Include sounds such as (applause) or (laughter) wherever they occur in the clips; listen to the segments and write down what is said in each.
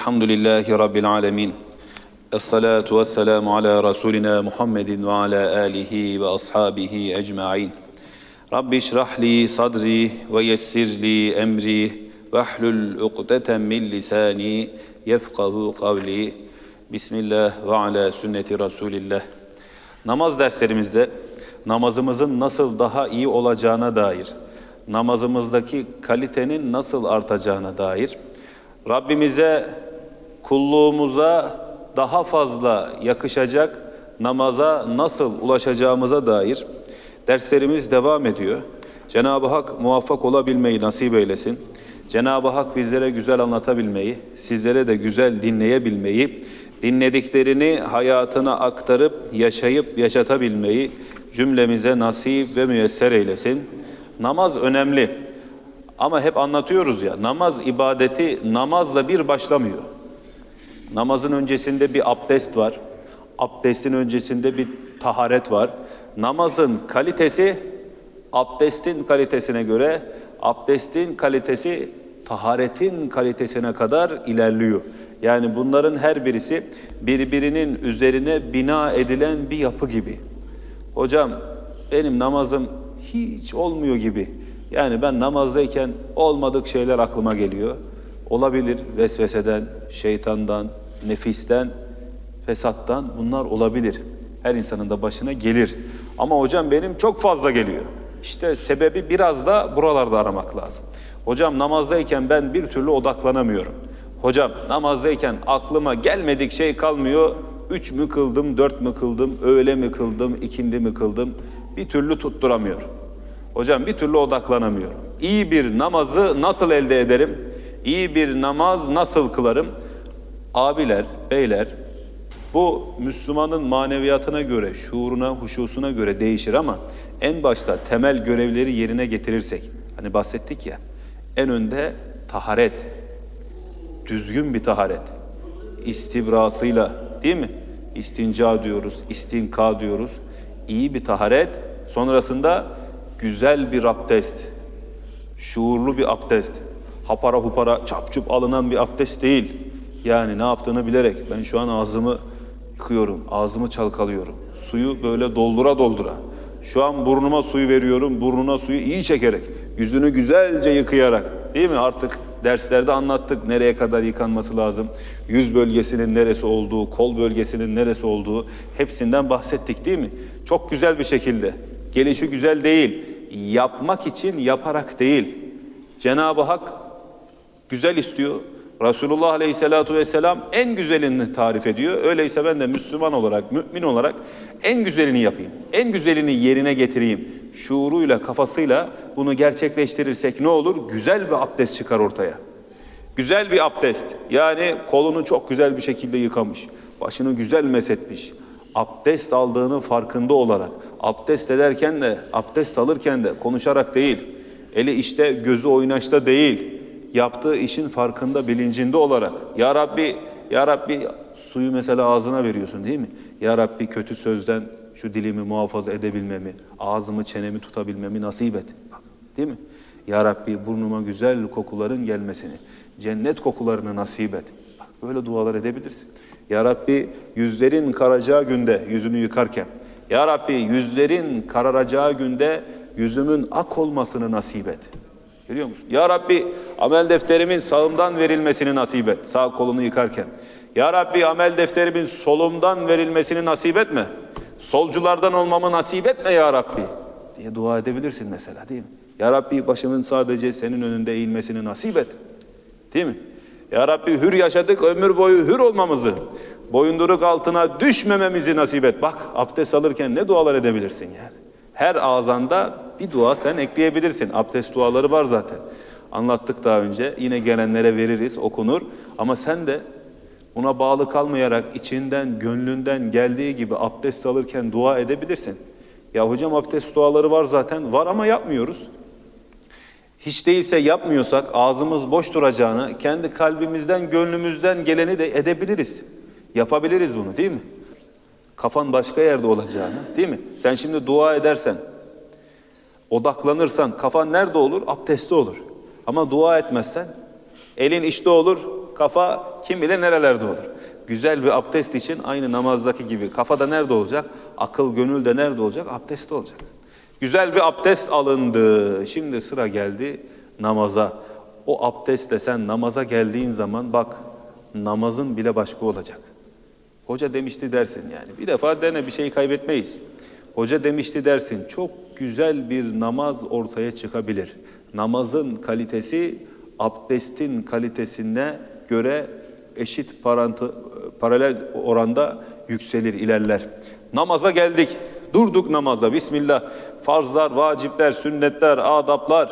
Elhamdülillahi Rabbil alemin. Esselatu vesselamu ala Resulina Muhammedin ve ala alihi ve ashabihi ecma'in. Rabbi işrahli sadri ve yessirli emri ve ahlul uqdeten min lisani yefkahu kavli. Bismillah ve ala sünneti Resulillah. Namaz derslerimizde namazımızın nasıl daha iyi olacağına dair, namazımızdaki kalitenin nasıl artacağına dair, Rabbimize kulluğumuza daha fazla yakışacak namaza nasıl ulaşacağımıza dair derslerimiz devam ediyor. Cenab-ı Hak muvaffak olabilmeyi nasip eylesin. Cenab-ı Hak bizlere güzel anlatabilmeyi, sizlere de güzel dinleyebilmeyi, dinlediklerini hayatına aktarıp, yaşayıp, yaşatabilmeyi cümlemize nasip ve müyesser eylesin. Namaz önemli. Ama hep anlatıyoruz ya, namaz ibadeti namazla bir başlamıyor. Namazın öncesinde bir abdest var. Abdestin öncesinde bir taharet var. Namazın kalitesi abdestin kalitesine göre abdestin kalitesi taharetin kalitesine kadar ilerliyor. Yani bunların her birisi birbirinin üzerine bina edilen bir yapı gibi. Hocam benim namazım hiç olmuyor gibi. Yani ben namazdayken olmadık şeyler aklıma geliyor. Olabilir vesveseden, şeytandan, nefisten, fesattan bunlar olabilir. Her insanın da başına gelir. Ama hocam benim çok fazla geliyor. İşte sebebi biraz da buralarda aramak lazım. Hocam namazdayken ben bir türlü odaklanamıyorum. Hocam namazdayken aklıma gelmedik şey kalmıyor. Üç mü kıldım, dört mü kıldım, öğle mi kıldım, ikindi mi kıldım? Bir türlü tutturamıyor. Hocam bir türlü odaklanamıyorum. İyi bir namazı nasıl elde ederim? İyi bir namaz nasıl kılarım? Abiler, beyler, bu Müslümanın maneviyatına göre, şuuruna, huşusuna göre değişir ama en başta temel görevleri yerine getirirsek, hani bahsettik ya, en önde taharet, düzgün bir taharet, istibrasıyla değil mi? İstinca diyoruz, istinka diyoruz. İyi bir taharet, sonrasında güzel bir abdest, şuurlu bir abdest, hapara hupara çapçup alınan bir abdest değil. Yani ne yaptığını bilerek ben şu an ağzımı yıkıyorum, ağzımı çalkalıyorum. Suyu böyle doldura doldura. Şu an burnuma suyu veriyorum, burnuna suyu iyi çekerek, yüzünü güzelce yıkayarak. Değil mi? Artık derslerde anlattık nereye kadar yıkanması lazım. Yüz bölgesinin neresi olduğu, kol bölgesinin neresi olduğu hepsinden bahsettik değil mi? Çok güzel bir şekilde. Gelişi güzel değil. Yapmak için yaparak değil. Cenab-ı Hak güzel istiyor. Resulullah Aleyhisselatü Vesselam en güzelini tarif ediyor. Öyleyse ben de Müslüman olarak, mümin olarak en güzelini yapayım. En güzelini yerine getireyim. Şuuruyla, kafasıyla bunu gerçekleştirirsek ne olur? Güzel bir abdest çıkar ortaya. Güzel bir abdest. Yani kolunu çok güzel bir şekilde yıkamış. Başını güzel mesetmiş. Abdest aldığını farkında olarak. Abdest ederken de, abdest alırken de konuşarak değil. Eli işte, gözü oynaşta değil yaptığı işin farkında, bilincinde olarak Ya Rabbi, Ya Rabbi suyu mesela ağzına veriyorsun değil mi? Ya Rabbi kötü sözden şu dilimi muhafaza edebilmemi, ağzımı çenemi tutabilmemi nasip et. Değil mi? Ya Rabbi burnuma güzel kokuların gelmesini, cennet kokularını nasip et. Bak, böyle dualar edebilirsin. Ya Rabbi yüzlerin karacağı günde yüzünü yıkarken, Ya Rabbi yüzlerin kararacağı günde yüzümün ak olmasını nasip et. Görüyor musun? Ya Rabbi amel defterimin sağımdan verilmesini nasip et. Sağ kolunu yıkarken. Ya Rabbi amel defterimin solumdan verilmesini nasip etme. Solculardan olmamı nasip etme ya Rabbi. Diye dua edebilirsin mesela değil mi? Ya Rabbi başımın sadece senin önünde eğilmesini nasip et. Değil mi? Ya Rabbi hür yaşadık ömür boyu hür olmamızı, boyunduruk altına düşmememizi nasip et. Bak abdest alırken ne dualar edebilirsin yani. Her ağzanda bir dua sen ekleyebilirsin. Abdest duaları var zaten. Anlattık daha önce. Yine gelenlere veririz, okunur. Ama sen de buna bağlı kalmayarak içinden, gönlünden geldiği gibi abdest alırken dua edebilirsin. Ya hocam abdest duaları var zaten. Var ama yapmıyoruz. Hiç değilse yapmıyorsak ağzımız boş duracağını kendi kalbimizden, gönlümüzden geleni de edebiliriz. Yapabiliriz bunu değil mi? Kafan başka yerde olacağını değil mi? Sen şimdi dua edersen, odaklanırsan kafan nerede olur? Abdestte olur. Ama dua etmezsen elin işte olur, kafa kim bilir nerelerde olur. Güzel bir abdest için aynı namazdaki gibi kafada nerede olacak? Akıl, gönül de nerede olacak? Abdestte olacak. Güzel bir abdest alındı. Şimdi sıra geldi namaza. O abdestle sen namaza geldiğin zaman bak namazın bile başka olacak. Hoca demişti dersin yani. Bir defa dene bir şey kaybetmeyiz. Hoca demişti dersin. Çok güzel bir namaz ortaya çıkabilir. Namazın kalitesi abdestin kalitesine göre eşit parantı, paralel oranda yükselir, ilerler. Namaza geldik. Durduk namaza. Bismillah. Farzlar, vacipler, sünnetler, adaplar.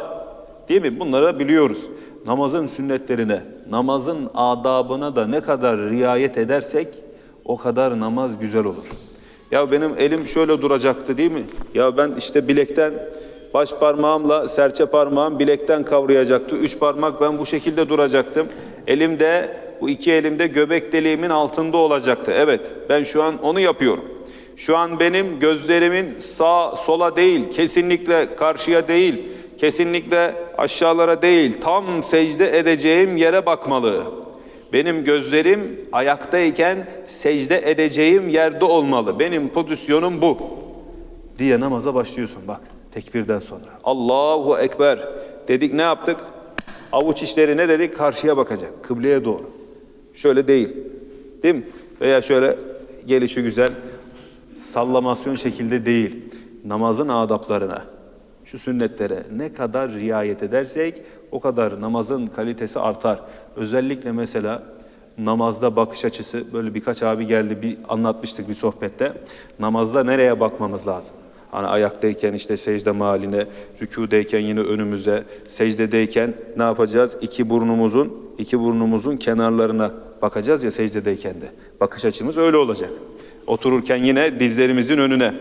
Değil mi? Bunları biliyoruz. Namazın sünnetlerine, namazın adabına da ne kadar riayet edersek o kadar namaz güzel olur. Ya benim elim şöyle duracaktı değil mi? Ya ben işte bilekten baş parmağımla serçe parmağım bilekten kavrayacaktı. Üç parmak ben bu şekilde duracaktım. Elimde bu iki elimde göbek deliğimin altında olacaktı. Evet ben şu an onu yapıyorum. Şu an benim gözlerimin sağ sola değil, kesinlikle karşıya değil, kesinlikle aşağılara değil, tam secde edeceğim yere bakmalı. Benim gözlerim ayaktayken secde edeceğim yerde olmalı. Benim pozisyonum bu. Diye namaza başlıyorsun bak tekbirden sonra. Allahu Ekber dedik ne yaptık? Avuç içleri ne dedik? Karşıya bakacak, kıbleye doğru. Şöyle değil. Değil mi? Veya şöyle gelişi güzel sallamasyon şekilde değil. Namazın adaplarına, şu sünnetlere ne kadar riayet edersek o kadar namazın kalitesi artar. Özellikle mesela namazda bakış açısı böyle birkaç abi geldi bir anlatmıştık bir sohbette. Namazda nereye bakmamız lazım? Hani ayaktayken işte secde mahaline, rükudeyken yine önümüze, secdedeyken ne yapacağız? İki burnumuzun, iki burnumuzun kenarlarına bakacağız ya secdedeyken de. Bakış açımız öyle olacak. Otururken yine dizlerimizin önüne.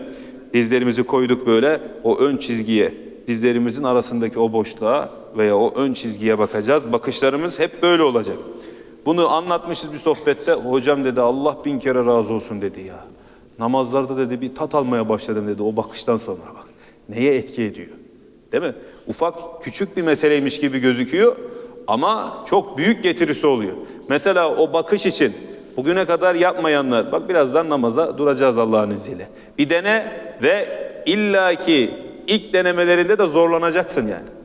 Dizlerimizi koyduk böyle o ön çizgiye, dizlerimizin arasındaki o boşluğa veya o ön çizgiye bakacağız. Bakışlarımız hep böyle olacak. Bunu anlatmışız bir sohbette. Hocam dedi Allah bin kere razı olsun dedi ya. Namazlarda dedi bir tat almaya başladım dedi o bakıştan sonra bak. Neye etki ediyor? Değil mi? Ufak küçük bir meseleymiş gibi gözüküyor ama çok büyük getirisi oluyor. Mesela o bakış için bugüne kadar yapmayanlar bak birazdan namaza duracağız Allah'ın izniyle. Bir dene ve illaki ilk denemelerinde de zorlanacaksın yani.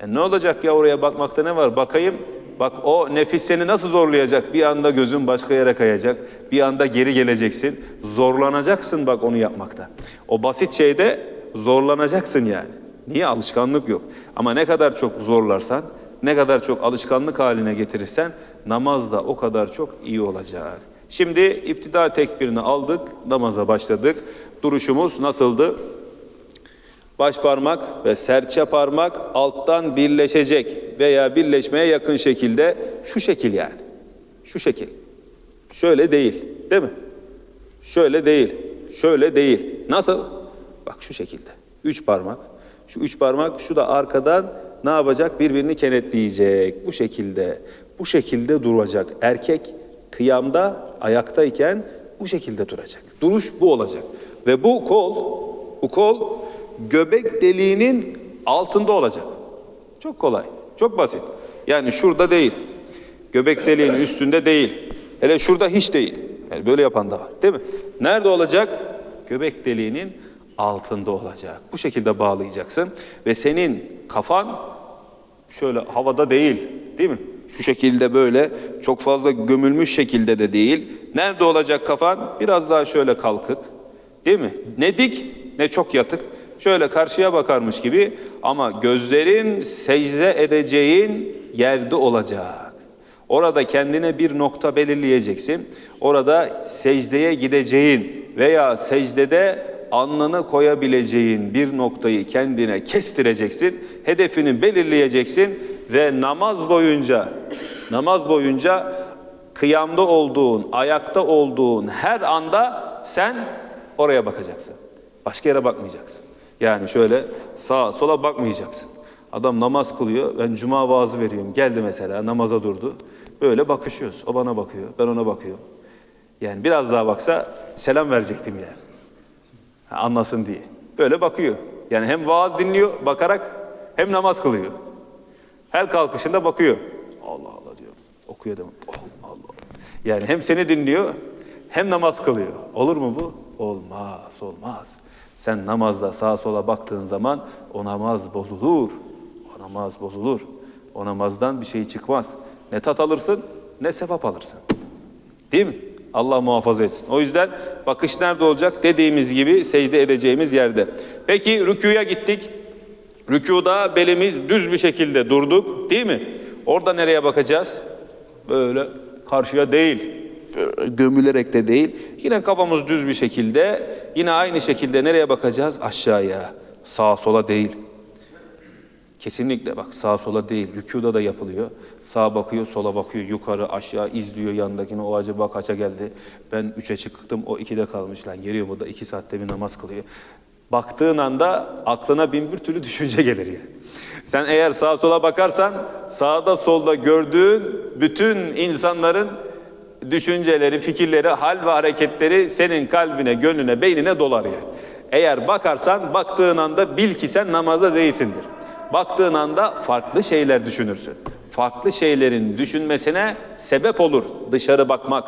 E ne olacak ya oraya bakmakta ne var? Bakayım. Bak o nefis seni nasıl zorlayacak? Bir anda gözün başka yere kayacak. Bir anda geri geleceksin. Zorlanacaksın bak onu yapmakta. O basit şeyde zorlanacaksın yani. Niye? Alışkanlık yok. Ama ne kadar çok zorlarsan, ne kadar çok alışkanlık haline getirirsen namaz da o kadar çok iyi olacak. Şimdi iftida tekbirini aldık, namaza başladık. Duruşumuz nasıldı? Baş parmak ve serçe parmak alttan birleşecek veya birleşmeye yakın şekilde şu şekil yani. Şu şekil. Şöyle değil, değil mi? Şöyle değil, şöyle değil. Nasıl? Bak şu şekilde. Üç parmak. Şu üç parmak şu da arkadan ne yapacak? Birbirini kenetleyecek. Bu şekilde. Bu şekilde duracak. Erkek kıyamda ayaktayken bu şekilde duracak. Duruş bu olacak. Ve bu kol, bu kol göbek deliğinin altında olacak. Çok kolay, çok basit. Yani şurada değil, göbek deliğinin üstünde değil, hele şurada hiç değil. Yani böyle yapan da var, değil mi? Nerede olacak? Göbek deliğinin altında olacak. Bu şekilde bağlayacaksın ve senin kafan şöyle havada değil, değil mi? Şu şekilde böyle çok fazla gömülmüş şekilde de değil. Nerede olacak kafan? Biraz daha şöyle kalkık. Değil mi? Ne dik ne çok yatık. Şöyle karşıya bakarmış gibi ama gözlerin secde edeceğin yerde olacak. Orada kendine bir nokta belirleyeceksin. Orada secdeye gideceğin veya secdede alnını koyabileceğin bir noktayı kendine kestireceksin. Hedefini belirleyeceksin ve namaz boyunca namaz boyunca kıyamda olduğun, ayakta olduğun her anda sen oraya bakacaksın. Başka yere bakmayacaksın. Yani şöyle sağa sola bakmayacaksın. Adam namaz kılıyor, ben cuma vaazı veriyorum. Geldi mesela namaza durdu. Böyle bakışıyoruz. O bana bakıyor, ben ona bakıyorum. Yani biraz daha baksa selam verecektim yani. Anlasın diye. Böyle bakıyor. Yani hem vaaz dinliyor bakarak hem namaz kılıyor. Her kalkışında bakıyor. Allah Allah diyor. Okuyor. Adam. Allah Allah. Yani hem seni dinliyor hem namaz kılıyor. Olur mu bu? Olmaz, olmaz. Sen namazda sağa sola baktığın zaman o namaz bozulur. O namaz bozulur. O namazdan bir şey çıkmaz. Ne tat alırsın ne sevap alırsın. Değil mi? Allah muhafaza etsin. O yüzden bakış nerede olacak? Dediğimiz gibi secde edeceğimiz yerde. Peki rükuya gittik. Rükuda belimiz düz bir şekilde durduk. Değil mi? Orada nereye bakacağız? Böyle karşıya değil. Gömülerek de değil. Yine kafamız düz bir şekilde. Yine aynı şekilde nereye bakacağız? Aşağıya. Sağa sola değil. Kesinlikle bak sağa sola değil. Rükuda da yapılıyor. Sağa bakıyor, sola bakıyor, yukarı, aşağı izliyor yandakini. O acaba kaça geldi? Ben üçe çıktım, o ikide kalmış. Lan geliyor bu da iki saatte bir namaz kılıyor. Baktığın anda aklına bin bir türlü (laughs) düşünce gelir yani. Sen eğer sağa sola bakarsan sağda solda gördüğün bütün insanların düşünceleri, fikirleri, hal ve hareketleri senin kalbine, gönlüne, beynine dolar yani. Eğer bakarsan baktığın anda bil ki sen namazda değilsindir. Baktığın anda farklı şeyler düşünürsün. Farklı şeylerin düşünmesine sebep olur dışarı bakmak.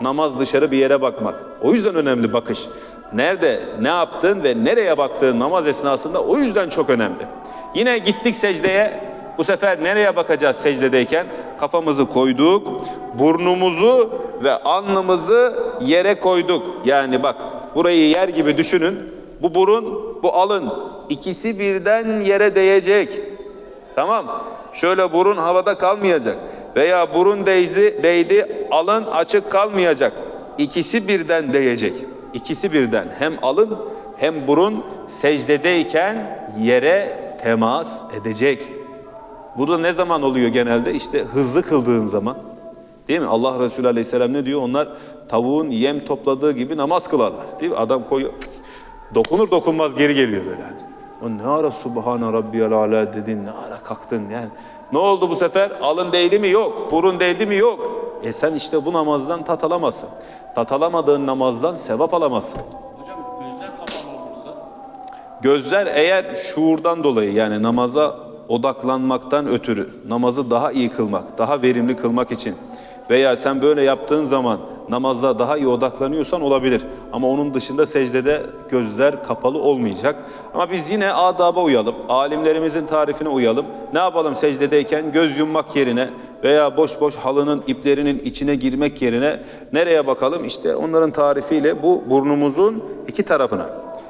Namaz dışarı bir yere bakmak. O yüzden önemli bakış. Nerede, ne yaptın ve nereye baktığın namaz esnasında o yüzden çok önemli. Yine gittik secdeye. Bu sefer nereye bakacağız secdedeyken? Kafamızı koyduk, burnumuzu ve alnımızı yere koyduk. Yani bak burayı yer gibi düşünün. Bu burun, bu alın. ikisi birden yere değecek. Tamam. Şöyle burun havada kalmayacak. Veya burun değdi, değdi alın açık kalmayacak. İkisi birden değecek. İkisi birden. Hem alın hem burun secdedeyken yere temas edecek. Bu da ne zaman oluyor genelde? İşte hızlı kıldığın zaman. Değil mi? Allah Resulü Aleyhisselam ne diyor? Onlar tavuğun yem topladığı gibi namaz kılarlar. Değil mi? Adam koyuyor. Dokunur dokunmaz geri geliyor böyle. hani. O ne ara Subhane Rabbiyal Ala dedin, ne ara kalktın yani. Ne oldu bu sefer? Alın değdi mi? Yok. Burun değdi mi? Yok. E sen işte bu namazdan tat alamazsın. Tat alamadığın namazdan sevap alamazsın. Hocam gözler kapalı olursa Gözler eğer şuurdan dolayı yani namaza odaklanmaktan ötürü namazı daha iyi kılmak, daha verimli kılmak için veya sen böyle yaptığın zaman namazda daha iyi odaklanıyorsan olabilir. Ama onun dışında secdede gözler kapalı olmayacak. Ama biz yine adaba uyalım, alimlerimizin tarifine uyalım. Ne yapalım secdedeyken göz yummak yerine veya boş boş halının iplerinin içine girmek yerine nereye bakalım? İşte onların tarifiyle bu burnumuzun iki tarafına.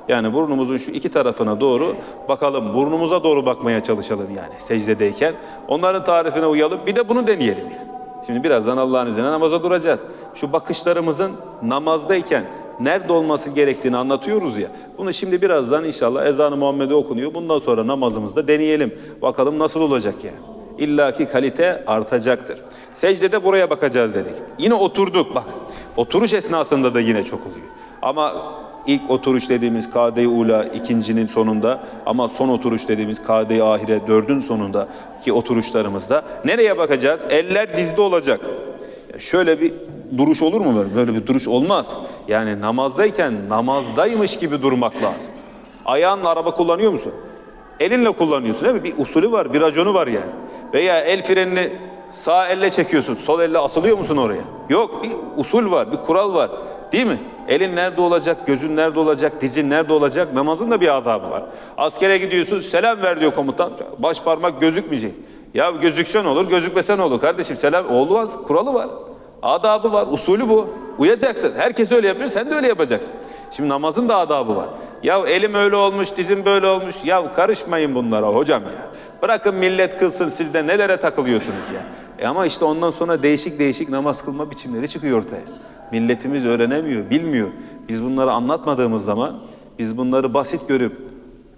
Yani burnumuzun şu iki tarafına doğru bakalım. Burnumuza doğru bakmaya çalışalım yani secdedeyken. Onların tarifine uyalım. Bir de bunu deneyelim yani. Şimdi birazdan Allah'ın izniyle namaza duracağız. Şu bakışlarımızın namazdayken nerede olması gerektiğini anlatıyoruz ya. Bunu şimdi birazdan inşallah ezanı Muhammed'e okunuyor. Bundan sonra namazımızda deneyelim. Bakalım nasıl olacak yani. İlla ki kalite artacaktır. Secdede buraya bakacağız dedik. Yine oturduk bak. Oturuş esnasında da yine çok oluyor. Ama ilk oturuş dediğimiz kade-i ula ikincinin sonunda ama son oturuş dediğimiz kade-i ahire dördün sonunda ki oturuşlarımızda nereye bakacağız? Eller dizde olacak. Şöyle bir duruş olur mu böyle? Böyle bir duruş olmaz. Yani namazdayken namazdaymış gibi durmak lazım. Ayağınla araba kullanıyor musun? Elinle kullanıyorsun değil mi? Bir usulü var, bir raconu var yani. Veya el frenini sağ elle çekiyorsun, sol elle asılıyor musun oraya? Yok, bir usul var, bir kural var. Değil mi? Elin nerede olacak, gözün nerede olacak, dizin nerede olacak? Namazın da bir adabı var. Askere gidiyorsun, selam ver diyor komutan. Baş parmak gözükmeyecek. Ya gözüksen olur, gözükmesen olur kardeşim. Selam olmaz, kuralı var. Adabı var, usulü bu. Uyacaksın. Herkes öyle yapıyor, sen de öyle yapacaksın. Şimdi namazın da adabı var. Ya elim öyle olmuş, dizim böyle olmuş. Ya karışmayın bunlara hocam ya. Bırakın millet kılsın, siz de nelere takılıyorsunuz ya. E ama işte ondan sonra değişik değişik namaz kılma biçimleri çıkıyor ortaya. Milletimiz öğrenemiyor, bilmiyor. Biz bunları anlatmadığımız zaman, biz bunları basit görüp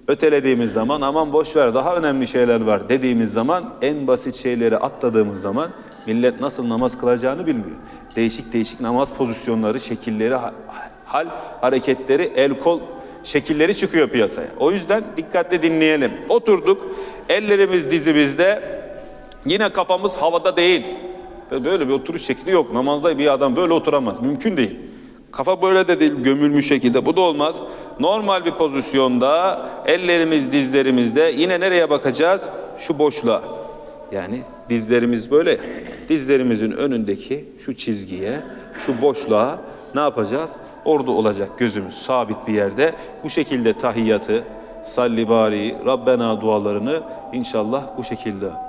ötelediğimiz zaman aman boş ver daha önemli şeyler var dediğimiz zaman en basit şeyleri atladığımız zaman millet nasıl namaz kılacağını bilmiyor. Değişik değişik namaz pozisyonları, şekilleri, ha- hal hareketleri, el kol şekilleri çıkıyor piyasaya. O yüzden dikkatli dinleyelim. Oturduk, ellerimiz dizimizde, yine kafamız havada değil. Böyle bir oturuş şekli yok. Namazda bir adam böyle oturamaz. Mümkün değil. Kafa böyle de değil, gömülmüş şekilde. Bu da olmaz. Normal bir pozisyonda, ellerimiz dizlerimizde. Yine nereye bakacağız? Şu boşluğa. Yani dizlerimiz böyle. Dizlerimizin önündeki şu çizgiye, şu boşluğa ne yapacağız? Orada olacak gözümüz sabit bir yerde. Bu şekilde tahiyyatı, salli bari, Rabbena dualarını inşallah bu şekilde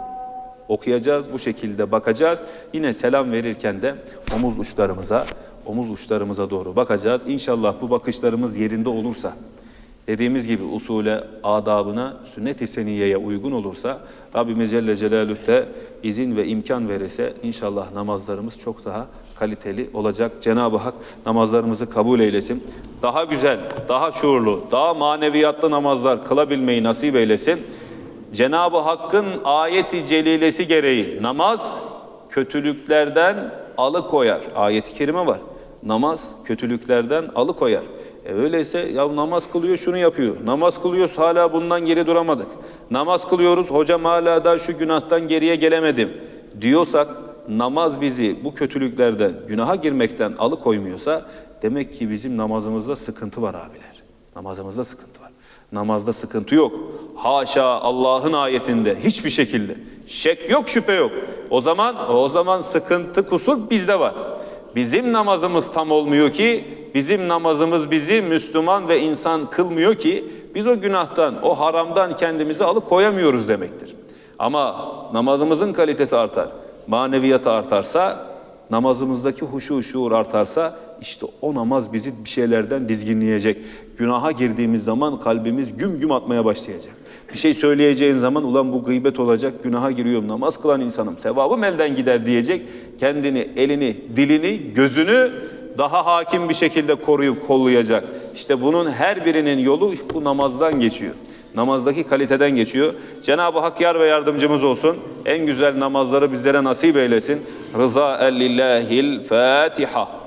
okuyacağız, bu şekilde bakacağız. Yine selam verirken de omuz uçlarımıza, omuz uçlarımıza doğru bakacağız. İnşallah bu bakışlarımız yerinde olursa, dediğimiz gibi usule, adabına, sünnet-i seniyeye uygun olursa, Rabbimiz Celle Celaluhu de izin ve imkan verirse inşallah namazlarımız çok daha kaliteli olacak. Cenab-ı Hak namazlarımızı kabul eylesin. Daha güzel, daha şuurlu, daha maneviyatlı namazlar kılabilmeyi nasip eylesin. Cenab-ı Hakk'ın ayeti celilesi gereği namaz kötülüklerden alıkoyar. Ayet-i kerime var. Namaz kötülüklerden alıkoyar. E öyleyse ya namaz kılıyor şunu yapıyor. Namaz kılıyoruz hala bundan geri duramadık. Namaz kılıyoruz hocam hala da şu günahtan geriye gelemedim diyorsak namaz bizi bu kötülüklerden, günaha girmekten alıkoymuyorsa demek ki bizim namazımızda sıkıntı var abiler. Namazımızda sıkıntı var. Namazda sıkıntı yok. Haşa Allah'ın ayetinde hiçbir şekilde şek yok, şüphe yok. O zaman o zaman sıkıntı kusur bizde var. Bizim namazımız tam olmuyor ki, bizim namazımız bizi Müslüman ve insan kılmıyor ki biz o günahtan, o haramdan kendimizi alıp koyamıyoruz demektir. Ama namazımızın kalitesi artar, maneviyatı artarsa, namazımızdaki huşu şuur artarsa işte o namaz bizi bir şeylerden dizginleyecek. Günaha girdiğimiz zaman kalbimiz güm güm atmaya başlayacak. Bir şey söyleyeceğin zaman ulan bu gıybet olacak, günaha giriyorum, namaz kılan insanım, sevabım elden gider diyecek. Kendini, elini, dilini, gözünü daha hakim bir şekilde koruyup kollayacak. İşte bunun her birinin yolu bu namazdan geçiyor. Namazdaki kaliteden geçiyor. Cenab-ı Hak yar ve yardımcımız olsun. En güzel namazları bizlere nasip eylesin. Rıza ellillahil Fatiha.